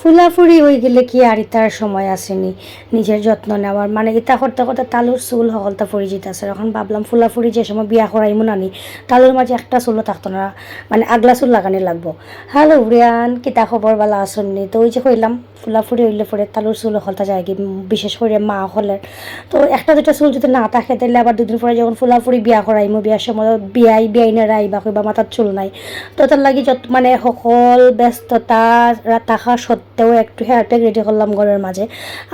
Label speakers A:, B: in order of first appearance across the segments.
A: ফুলাফুরি হয়ে গেলে কি আর ইতার সময় আসেনি? নিজের যত্ন নেওয়ার। মানে ইতা করতে করতে তালুর চুল সকলটা ফুরি যেতেছে এখন ভাবলাম ফুলাফুরি যে সময় বিয়া করাই নানি, তালুর মাঝে একটা চুলও থাকতো না। মানে আগলা চুল লাগানি লাগবো। হ্যালো রিয়ান কিতা খবর বালা আসননি তো ওই যে কইলাম ফুলাফুরি হইলে পরে তালুর চুল হলতা যায় কি, বিশেষ করে মা হলের তো একটা দুটা চুল যদি না থাকে তাহলে আবার দুদিন পরে যখন ফুলাফুরি বিয়া করাইমো, বিয়ার সময় বিয়াই বিয়াই না রাইবা কইবা মাথার চুল নাই। তো তার লাগি যত মানে সকল ব্যস্ততা থাকা সত্ত্বেও একটু হেয়ার প্যাক রেডি করলাম ঘরের মাঝে।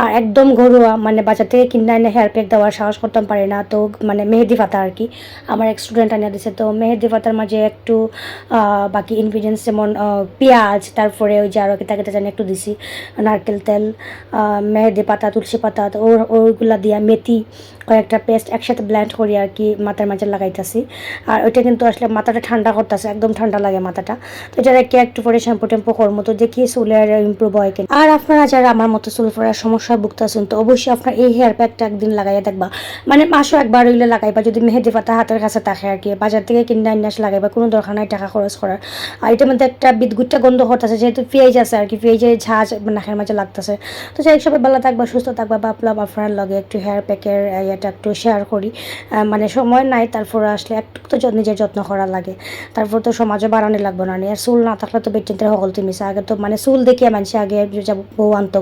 A: আর একদম ঘরোয়া মানে বাজার থেকে কিনে এনে হেয়ার প্যাক দেওয়ার সাহস করতাম, পারি না। তো মানে মেহেদি পাতা আর কি, আমার এক স্টুডেন্ট আনিয়ে দিছে। তো মেহেদি পাতার মাঝে একটু বাকি ইনগ্রিডিয়েন্টস যেমন পেঁয়াজ, তারপরে ওই যে আরও কেটা কেটা জানি একটু দিছি, নারকেল তেল মেহেদি পাতা, তুলসী পাতা, তো ওইগুলা দিয়া মেথি, কয়েকটা পেস্ট একসাথে ব্ল্যান্ড করি আর কি মাথার মাঝে লাগাইতেছি। আর ওইটা কিন্তু আসলে মাথাটা ঠান্ডা করতেছে, একদম ঠান্ডা লাগে মাথাটা। তো এটা রেখে একটু পরে শ্যাম্পু টেম্পু করব, তো দেখি চুলের ইমপ্রুভ আর আপনারা যারা আমার মতো পড়ার সমস্যায় ভুগতেছেন তো অবশ্যই আপনার এই হেয়ার প্যাকটা একদিন লাগাইয়া দেখবা। মানে মাসও একবার হইলে লাগাইবা যদি মেহেদি পাতা হাতের কাছে থাকে আর কি। বাজার থেকে কিনে আনিয়ে আসে লাগাইবা কোনো দরকার নাই টাকা খরচ করার। আর এটার মধ্যে একটা বিদ্যুৎটা গন্ধ করতেছে যেহেতু পেঁয়াজ আছে আর কি পেঁয়াজের ঝাঁজ নাকের মাঝে লাগতেছে। তো হোক, সবাই ভালো থাকবা সুস্থ থাকবা ভাবলাম আপনার লগে একটু হেয়ার প্যাকের ইয়েটা একটু শেয়ার করি। মানে সময় নাই তারপর আসলে একটু তো নিজের যত্ন করা লাগে। তারপর তো সমাজও বাড়ানো লাগবে না। আর চুল না থাকলে তো বেটিনতে সকল তুমি আগে তো মানে চুল দেখিয়ে মানুষ আগে যাব বউ আন্ত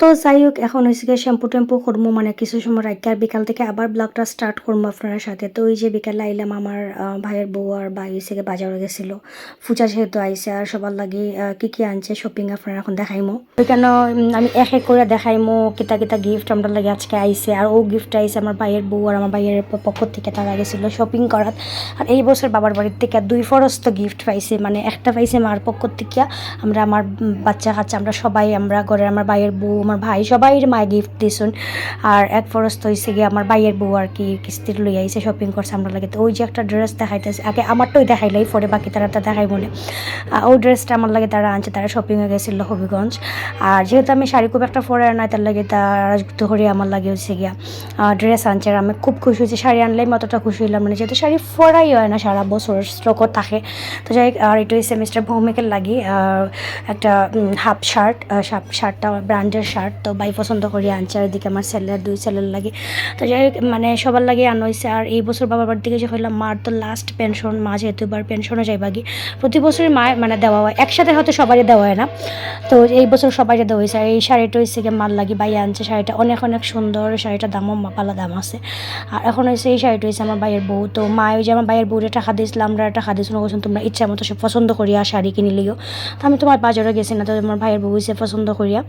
A: তো যাই হোক এখন হয়েছে গিয়ে শ্যাম্পু টেম্পু করব মানে কিছু সময় রাখতে আর বিকাল থেকে আবার ব্লগটা স্টার্ট করব আপনার সাথে। তো ওই যে বিকালে আইলাম আমার ভাইয়ের বউ আর ভাই হয়েছে গিয়ে বাজারে গেছিল। পূজা যেহেতু আইসে আর সবার লাগি কি কি আনছে শপিং আপনারা এখন দেখাইমো। উম, আমি এক এক করে দেখাইমো কিতা কিতা গিফট আমরা লাগে আজকে আইসে আর ও গিফট আইসে আমার ভাইয়ের বউ আর আমার ভাইয়ের পক্ষ থেকে তারা গেছিল শপিং করার আর এই বছর বাবার বাড়ির থেকে দুই ফরস্ত গিফট পাইছে মানে একটা পাইছে মার পক্ষ থেকে। আমরা আমার বাচ্চা কাচ্চা আমরা সবাই আমরা ঘরের আমার ভাইয়ের বউ আমার ভাই সবাই মায় গিফট দিছুন। আর এক ফরস্ত হয়েছে গিয়ে আমার ভাইয়ের বউ আর কি কিস্তির লই আইছে শপিং করছে আমরা লাগে। তো ওই যে একটা ড্রেস দেখাইতেছে, আগে আমারটাই দেখাইলাই পরে বাকি তারা তা দেখাই বলে ওই ড্রেসটা আমার লাগে তারা আনছে, তারা শপিংয়ে গেছিল হবিগঞ্জ। আর যেহেতু আমি শাড়ি খুব একটা পরে নাই, তার লাগে তারা করে আমার লাগে হচ্ছে গিয়া ড্রেস আনছে। আর আমি খুব খুশি হয়েছি, শাড়ি আনলে আমি অতটা খুশি হইলাম মানে যেহেতু শাড়ি পরাই হয় না, সারা বছর স্ট্রকও থাকে। তো যাই আর এটা হচ্ছে মিস্টার ভৌমিকের লাগি একটা হাফ শার্ট শার্টটা ব্র্যান্ডের শার্ট তো বাই পছন্দ করি, আনছে আর এদিকে আমার ছেলের দুই ছেলের লাগে। তো যাই মানে সবার লাগে আনা হয়েছে আর এই বছর বাবার বাড়ি থেকে যে হইলাম মার তো লাস্ট পেনশন মা যেহেতু এবার পেনশনে যাইবাগি প্রতি বছরই মায়ের মানে দেওয়া হয়। একসাথে হয়তো সবারই দেওয়া হয় না। তো এই বছর সবাইকে দেওয়া হয়েছে আর এই শাড়িটা হয়েছে গিয়ে মার লাগি। বাই আনছে শাড়িটা, অনেক অনেক সুন্দর। শাড়িটার দামও মাপালা দাম আছে। আর এখন হয়েছে এই শাড়িটা হয়েছে আমার ভাইয়ের বউ। তো মা ওই যে আমার ভাইয়ের বউরে টাকা দিয়েছিলাম আমরা টাকা দিয়েছিল বলছেন তোমরা ইচ্ছা মতো সে পছন্দ করিয়া শাড়ি কিনে তো আমি তোমার বাজারে গেছি না, তো আমার ভাইয়ের বউ হয়েছে পছন্দ করিয়া।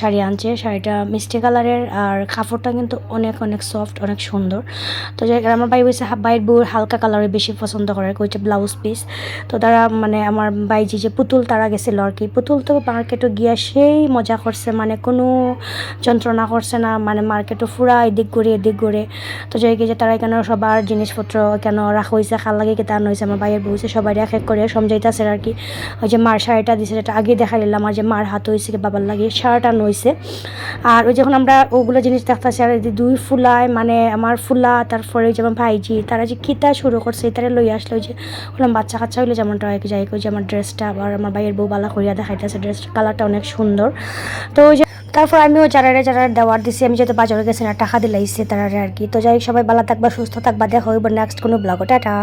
A: শাড়ি আনছে। শাড়িটা মিষ্টি কালারের আর কাপড়টা কিন্তু অনেক অনেক সফট অনেক সুন্দর। তো আমার ভাই হয়েছে ভাইয়ের বউর হালকা কালারের বেশি পছন্দ করে ওইটা ব্লাউজ পিস তো তারা মানে আমার বাইজি যে পুতুল, তারা গেছিল আর কি। পুতুল তো মার্কেটে গিয়া সেই মজা করছে মানে কোনো যন্ত্রণা করছে না মানে মার্কেটে পুরা এদিক করে এদিক করে তো যাই কি যে তারা কেন সবার জিনিসপত্র কেন রাখা হয়েছে খাল লাগে কেতা আনা হয়েছে আমার বাইয়ের বউছে সবাই এক এক করে সমঝাইতেছে আর কি। ওই যে মার শাড়িটা দিছে, যেটা আগে দেখা দিলাম আর যে মার হাত হয়েছে কি বাবার লাগে শার্ট আনা হয়েছে। আর ওই যখন আমরা ওগুলো জিনিস দেখতেছি আর দুই ফুলায় মানে আমার ফুলা, তারপরে ওই যেমন ভাইজি, তারা যে খিতা শুরু করছে, তারা লই আসলো যে বললাম, বাচ্চা কাচ্চা হইলে যেমনটা হয়, যাই যে আমার ড্রেসটা, আবার আমার ভাইয়ের বউ বালা করিয়া দেখাইতেছে ড্রেসটা কালারটা অনেক সুন্দর। তো ওই যে তারপর আমিও যারা যারা দেওয়ার দিছি, আমি যেহেতু বাজারে গেছি না, টাকা দিলাইছি তারা আর কি। তো যাই সবাই ভালো থাকবা, সুস্থ থাকবা, দেখা হইব নেক্সট কোনো ব্লগ টাটা।